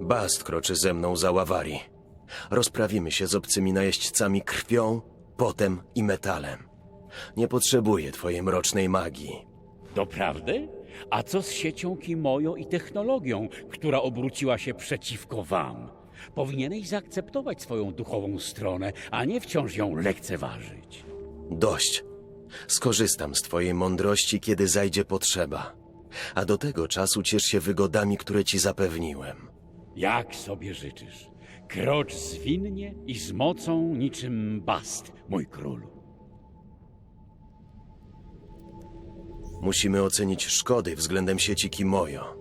Bast kroczy ze mną za ławari. Rozprawimy się z obcymi najeźdźcami krwią, potem i metalem. Nie potrzebuję twojej mrocznej magii. Doprawdy? A co z siecią Kimojo i technologią, która obróciła się przeciwko wam? Powinieneś zaakceptować swoją duchową stronę, a nie wciąż ją lekceważyć. Dość. Skorzystam z twojej mądrości, kiedy zajdzie potrzeba. A do tego czasu ciesz się wygodami, które ci zapewniłem. Jak sobie życzysz. Krocz zwinnie i z mocą niczym bast, mój królu. Musimy ocenić szkody względem sieci Kimojo.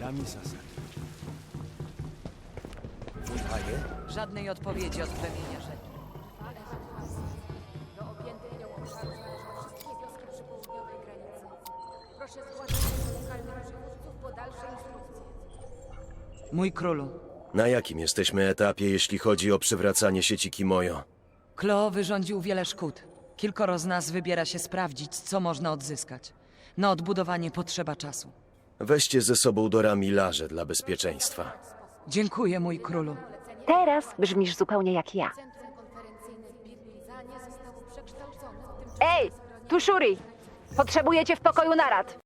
Dami Odpowiedzi od plemienia rzeki. Do objętych nią obszarów należą wszystkie wioski przy południowej granicy. Proszę zgłaszać do lokalnych przywódców po dalsze instrukcje. Mój królu, Na jakim jesteśmy etapie, jeśli chodzi o przywracanie sieci Kimojo? Klo wyrządził wiele szkód. Kilkoro z nas wybiera się sprawdzić, co można odzyskać. Na odbudowanie potrzeba czasu. Weźcie ze sobą do Ramilarze dla bezpieczeństwa. Dziękuję, mój królu. Teraz brzmisz zupełnie jak ja. Ej, tu Shuri! Potrzebujecie w pokoju narad.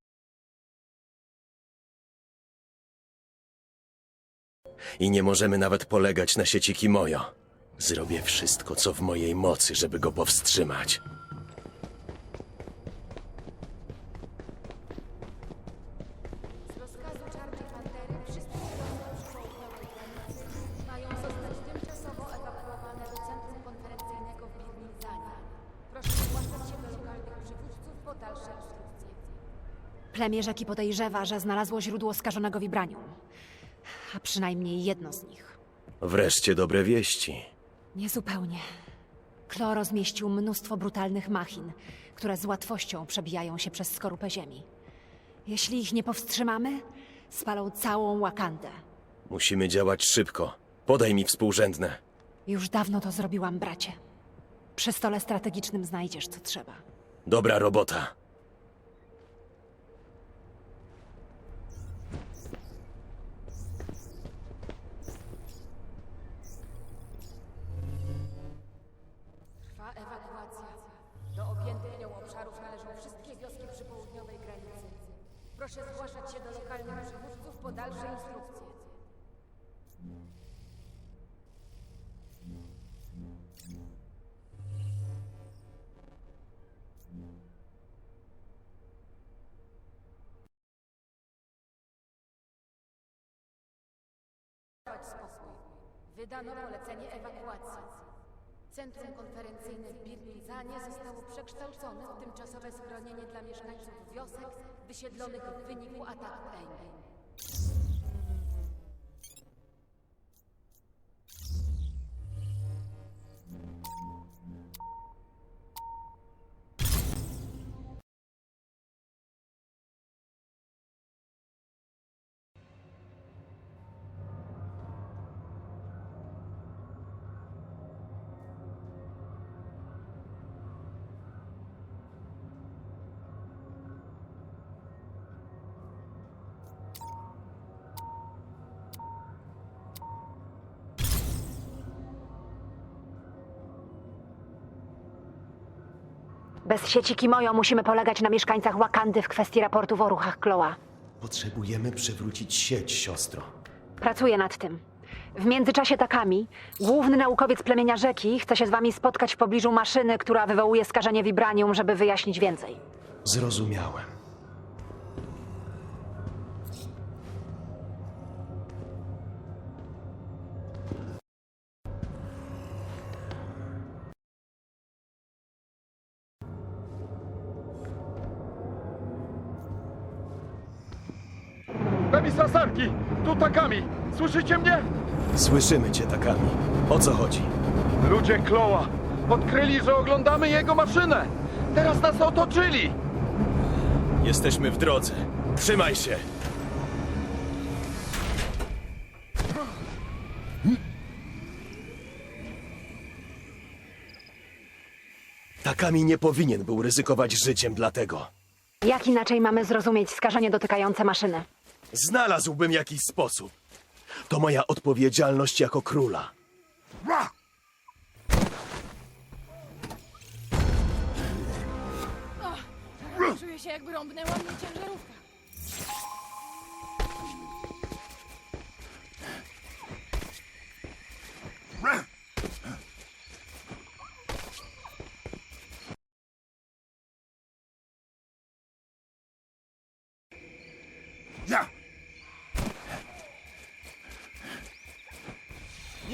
I nie możemy nawet polegać na sieci Kimojo. Zrobię wszystko, co w mojej mocy, żeby go powstrzymać. Plemię rzeki podejrzewa, że znalazło źródło skażonego vibranium. A przynajmniej jedno z nich. Wreszcie dobre wieści. Niezupełnie. Klo rozmieścił mnóstwo brutalnych machin, które z łatwością przebijają się przez skorupę ziemi. Jeśli ich nie powstrzymamy, spalą całą Wakandę. Musimy działać szybko. Podaj mi współrzędne. Już dawno to zrobiłam, bracie. Przy stole strategicznym znajdziesz, co trzeba. Dobra robota. Spokój. Wydano polecenie ewakuacji. Centrum konferencyjne w Birmizanie zostało przekształcone w tymczasowe schronienie dla mieszkańców wiosek wysiedlonych w wyniku ataku AIM. Bez sieci Kimojo musimy polegać na mieszkańcach Wakandy w kwestii raportów o ruchach Kloa. Potrzebujemy przywrócić sieć, siostro. Pracuję nad tym. W międzyczasie Takami, główny naukowiec plemienia rzeki, chce się z wami spotkać w pobliżu maszyny, która wywołuje skażenie vibranium, żeby wyjaśnić więcej. Zrozumiałem. tu takami! Słyszycie mnie? Słyszymy cię takami. O co chodzi? Ludzie Kloa odkryli, że oglądamy jego maszynę! Teraz nas otoczyli! Jesteśmy w drodze. Trzymaj się! Takami nie powinien był ryzykować życiem dlatego. Jak inaczej mamy zrozumieć skażenie dotykające maszyny? Znalazłbym jakiś sposób. To moja odpowiedzialność jako króla. Czuję się jakby rąbnęła mnie ciężarówka.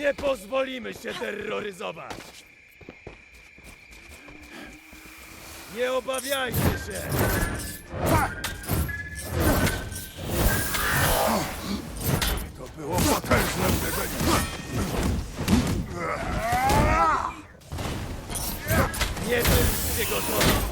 Nie pozwolimy się terroryzować! Nie obawiajcie się! Było potężne uderzenie. Nie byliście gotowi!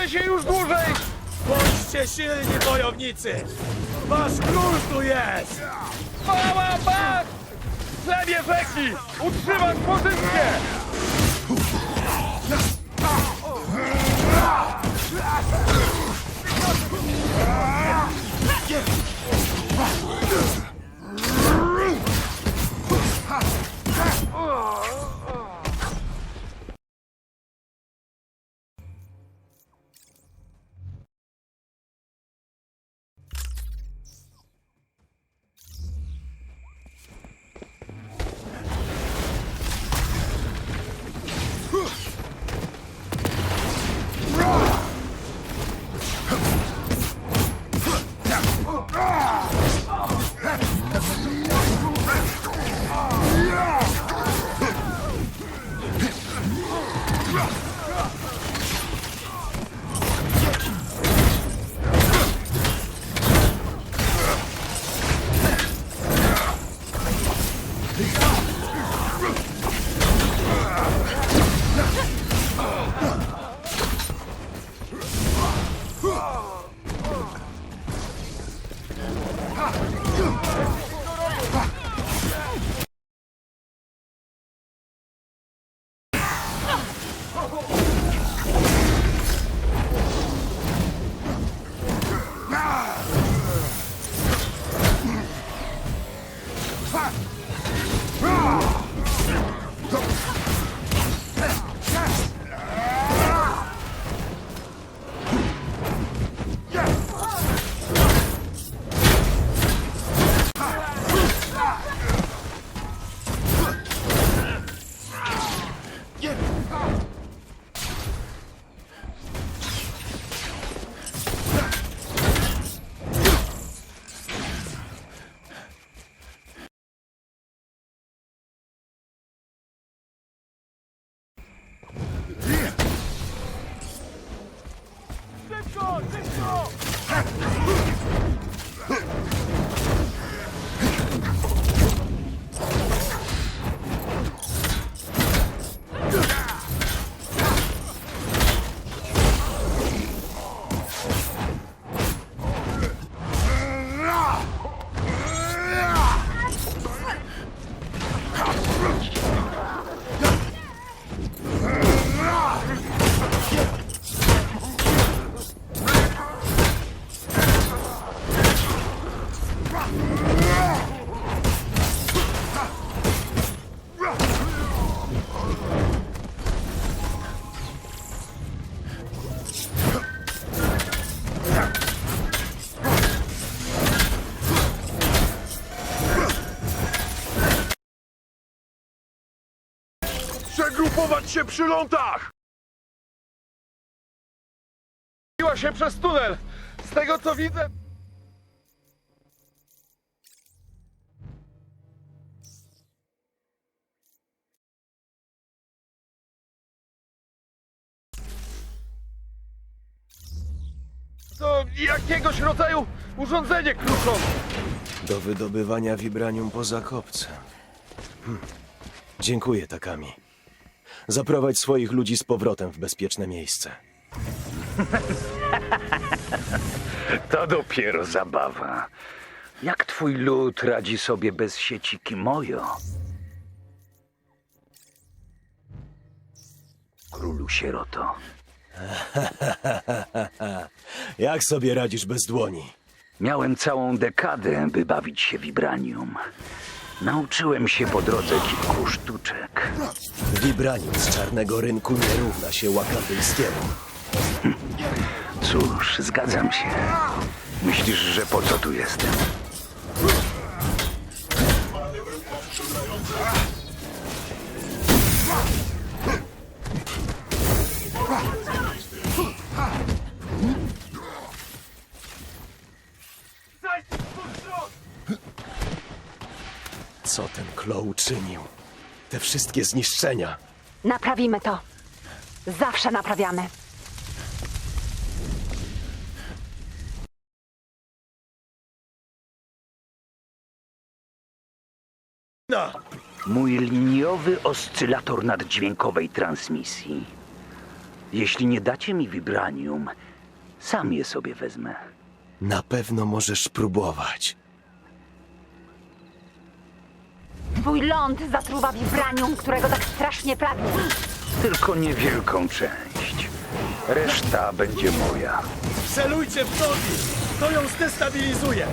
Utrzymamy się już dłużej! Bądźcie silni, wojownicy! Wasz król tu jest! Mała bak! Plemię rzeki! Utrzymać pozycję! Szybko! Szybko! Zgrupować się przy lądach! Biła się przez tunel. Z tego co widzę... To jakiegoś rodzaju urządzenie kluczowe. Do wydobywania vibranium poza kopcem. Hm. Dziękuję, Takami. Zaprowadź swoich ludzi z powrotem w bezpieczne miejsce. To dopiero zabawa. Jak twój lud radzi sobie bez sieci Kimojo? Królu sieroto. Jak sobie radzisz bez dłoni? Miałem całą dekadę, by bawić się vibranium. Nauczyłem się po drodze kilku sztuczek. Vibranium z czarnego rynku nie równa się wakandyjskiemu. Cóż, zgadzam się. Myślisz, że po co tu jestem? Co ten Klo uczynił? Te wszystkie zniszczenia. Naprawimy to. Zawsze naprawiamy. Mój liniowy oscylator naddźwiękowej transmisji. Jeśli nie dacie mi vibranium, sam je sobie wezmę. Na pewno możesz próbować. Twój ląd zatruwa wibranium, którego tak strasznie pragniesz. Tylko niewielką część. Reszta będzie moja. Celujcie w nogi! To ją zdestabilizuje!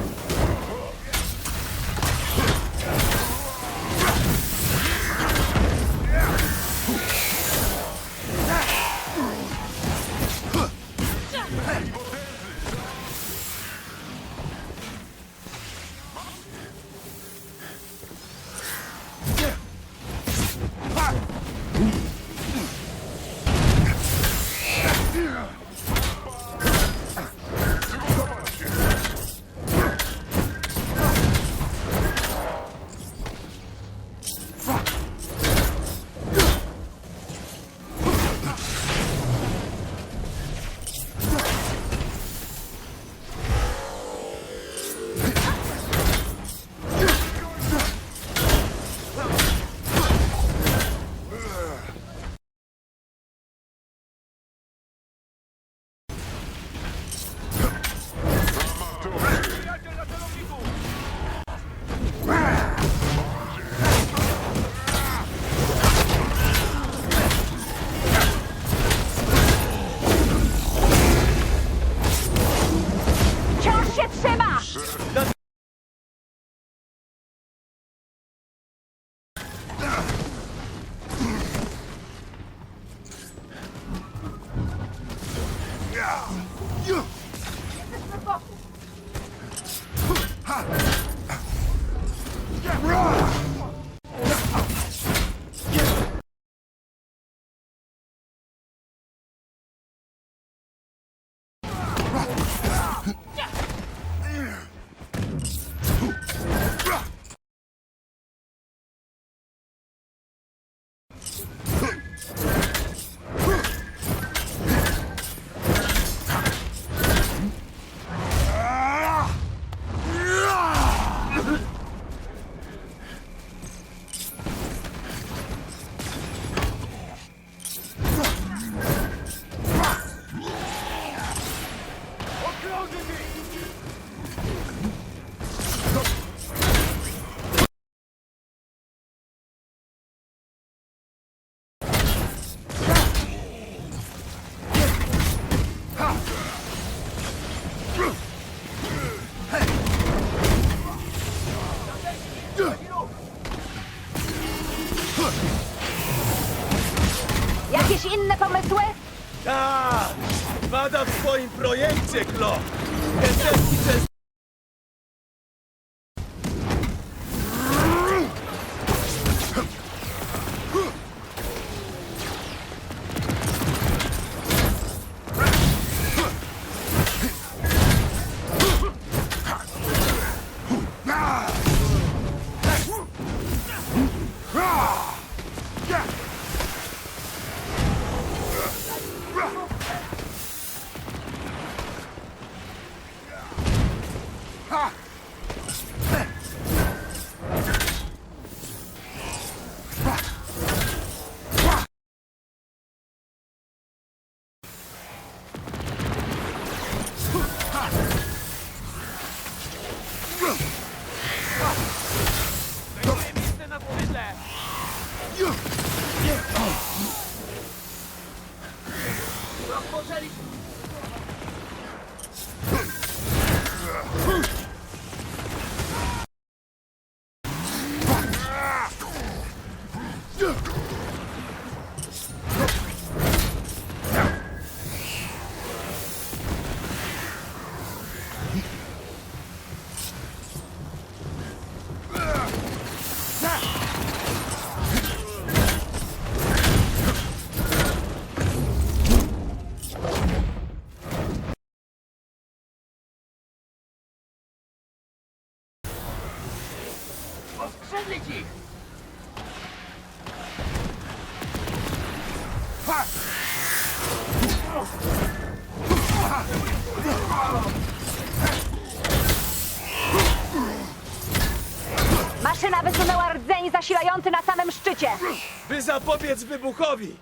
off. Szczycie. By zapobiec wybuchowi!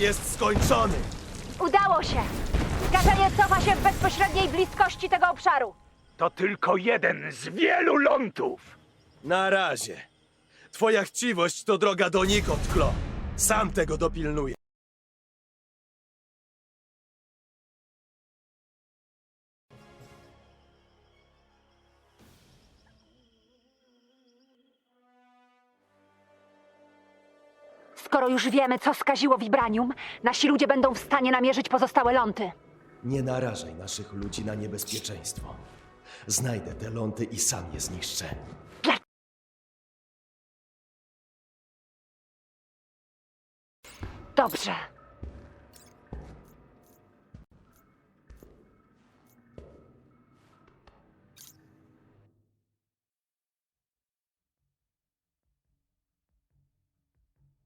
Jest skończony! Udało się! Skażenie cofa się w bezpośredniej bliskości tego obszaru. To tylko jeden z wielu lądów. Na razie. Twoja chciwość to droga donikąd, Klo. Sam tego dopilnuję. Skoro już wiemy, co skaziło Vibranium, nasi ludzie będą w stanie namierzyć pozostałe ląty. Nie narażaj naszych ludzi na niebezpieczeństwo. Znajdę te ląty i sam je zniszczę. Dobrze.